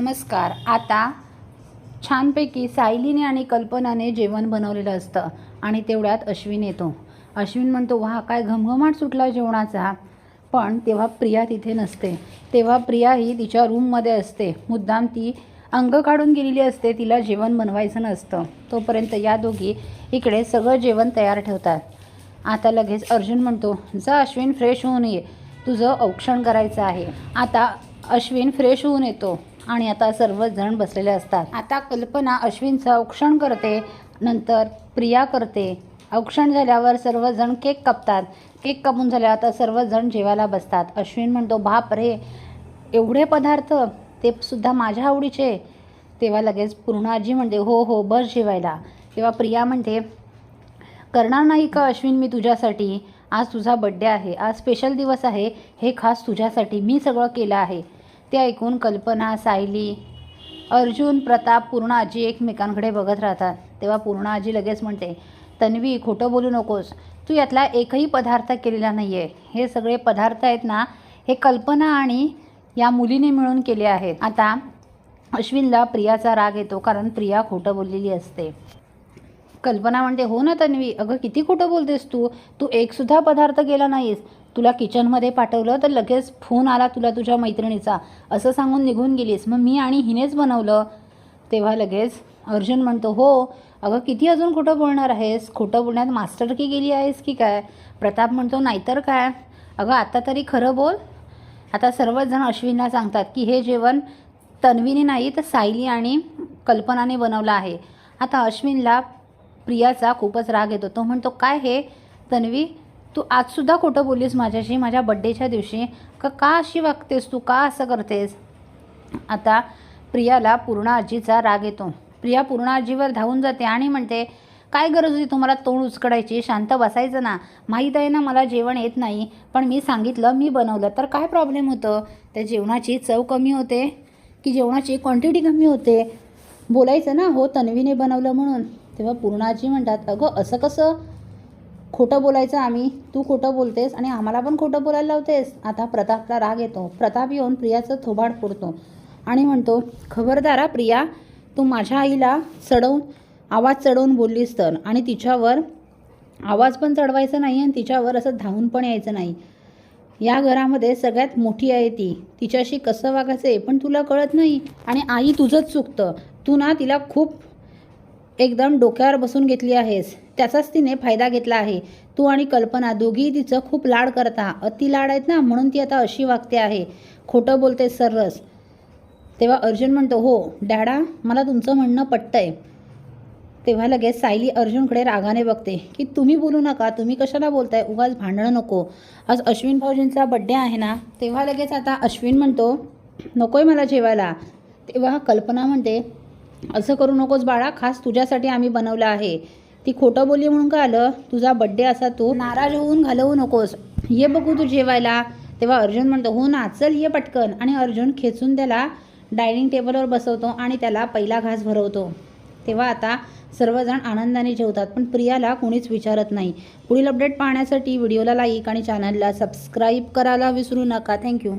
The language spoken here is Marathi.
नमस्कार. आता छानपैकी सायलीने आणि कल्पनाने जेवण बनवलेलं असतं आणि तेवढ्यात अश्विन येतो. अश्विन म्हणतो वा काय घमघमाट सुटला जेवणाचा. पण तेव्हा प्रिया तिथे नसते. तेव्हा प्रिया ही तिच्या रूममध्ये असते. मुद्दाम ती अंग काढून गेलेली असते. तिला जेवण बनवायचं नसतं. तोपर्यंत या दोघी इकडे सगळं जेवण तयार ठेवतात. आता लगेच अर्जुन म्हणतो जा अश्विन फ्रेश होऊन ये. तुझं औक्षण करायचं आहे. आता अश्विन फ्रेश होऊन येतो. आणि आता सर्वजण बसलेले असतात. आता कल्पना अश्विनचं औक्षण करते नंतर प्रिया करते. औक्षण झाल्यावर सर्वजण केक कापतात. केक कापून झाल्यावर आता सर्वजण जेवायला बसतात. अश्विन म्हणतो बाप रे एवढे पदार्थ ते सुद्धा माझ्या आवडीचे. तेव्हा लगेच पूर्ण आजी म्हणते हो हो बस जेवायला. तेव्हा प्रिया म्हणते करणार नाही का अश्विन मी तुझ्यासाठी? आज तुझा बड्डे आहे. आज स्पेशल दिवस आहे. हे खास तुझ्यासाठी मी सगळं केलं आहे. ते ऐकून कल्पना सायली अर्जुन प्रताप पूर्ण आजी एकमेकांकडे बघत राहतात. तेव्हा पूर्ण आजी लगेच म्हणते तन्वी खोटं बोलू नकोस. तू यातला एकही पदार्थ केलेला नाही आहे हे सगळे पदार्थ आहेत ना हे कल्पना आणि या मुलीने मिळून केले आहेत. आता अश्विनला प्रियाचा राग येतो कारण प्रिया खोटं बोललेली असते. कल्पना म्हणते हो ना तन्वी अगं किती खोटं बोलतेस तू? तू एकसुद्धा पदार्थ केला नाहीस. तुला किचनमध्ये पाठवलं तर लगेच फोन आला तुला तुझ्या मैत्रिणीचा. असं सांगून निघून गेलीस. मग मी आणि हिनेच बनवलं. तेव्हा लगेच अर्जुन म्हणतो हो अगं किती अजून खोटं बोलणार आहेस? खोटं बोलण्यात मास्टर की गेली आहेस की काय? प्रताप म्हणतो नाहीतर काय? अगं आता तरी खरं बोल. आता सर्वच जण अश्विनला सांगतात की हे जेवण तन्वीने नाही तर सायली आणि कल्पनाने बनवलं आहे. आता अश्विनला प्रियाचा खूपच राग येतो तो म्हणतो काय हे तन्वी? तू आजसुद्धा खोटं बोललीस माझ्याशी माझ्या बड्डेच्या दिवशी. का का अशी वागतेस तू? का असं करतेस? आता प्रियाला पूर्ण आजीचा राग येतो. प्रिया पूर्ण आजीवर धावून जाते आणि म्हणते काय गरज होती तुम्हाला तोंड उचकडायची? शांत बसायचं ना. माहीत आहे ना मला जेवण येत नाही पण मी सांगितलं मी बनवलं. तर काय प्रॉब्लेम होतं? त्या जेवणाची चव कमी होते की जेवणाची क्वांटिटी कमी होते? बोलायचं ना हो तन्वीने बनवलं म्हणून. तेव्हा पूर्णाजी म्हणतात अगं असं कसं? खोटं बोलायचं आम्ही. तू खोटं बोलतेस आणि आम्हाला पण खोटं बोलायला लावतेस. आता प्रतापला राग येतो. प्रताप येऊन प्रियाचं थोबाड फोडतो आणि म्हणतो खबरदारा प्रिया तू माझ्या आईला चढवून आवाज चढवून बोललीस तर. आणि तिच्यावर आवाज पण चढवायचा नाही आणि तिच्यावर असं धावून पण यायचं नाही. या घरामध्ये सगळ्यात मोठी आहे ती. तिच्याशी कसं वागायचं आहे पण तुला कळत नाही. आणि आई तुझंच चुकतं. तू ना तिला खूप एकदम डोक्यावर बसून घेतली आहेस. त्याचाच तिने फायदा घेतला आहे. तू आणि कल्पना दोघीही तिचं खूप लाड करता अति लाड आहेत ना? म्हणून ती आता अशी वागते आहे. खोटं बोलते सर्रस. तेव्हा अर्जुन म्हणतो हो डॅडा मला तुमचं म्हणणं पटतंय. तेव्हा लगेच सायली अर्जुनकडे रागाने बघते की तुम्ही बोलू नका. तुम्ही कशाला बोलताय? उगाच भांडणं नको. आज अश्विन भाऊजींचा बड्डे आहे ना? तेव्हा लगेच आता अश्विन म्हणतो नकोय मला जेवायला. तेव्हा कल्पना म्हणते असं करू नकोस बाळा खास तुझ्यासाठी आम्ही बनवलं आहे. ती खोटं बोलली म्हणून का आलं? तुझा बड्डे असा तू नाराज होऊन घालवू नकोस. ये बघू तू जेवायला. तेव्हा अर्जुन म्हणतो हो ना चल ये पटकन. आणि अर्जुन खेचून त्याला डायनिंग टेबलवर बसवतो आणि त्याला पहिला घास भरवतो. तेव्हा आता सर्वजण आनंदाने जेवतात पण प्रियाला कोणीच विचारत नाही. पुढील अपडेट पाहण्यासाठी व्हिडिओला लाईक आणि चॅनलला सबस्क्राईब करायला विसरू नका. थँक्यू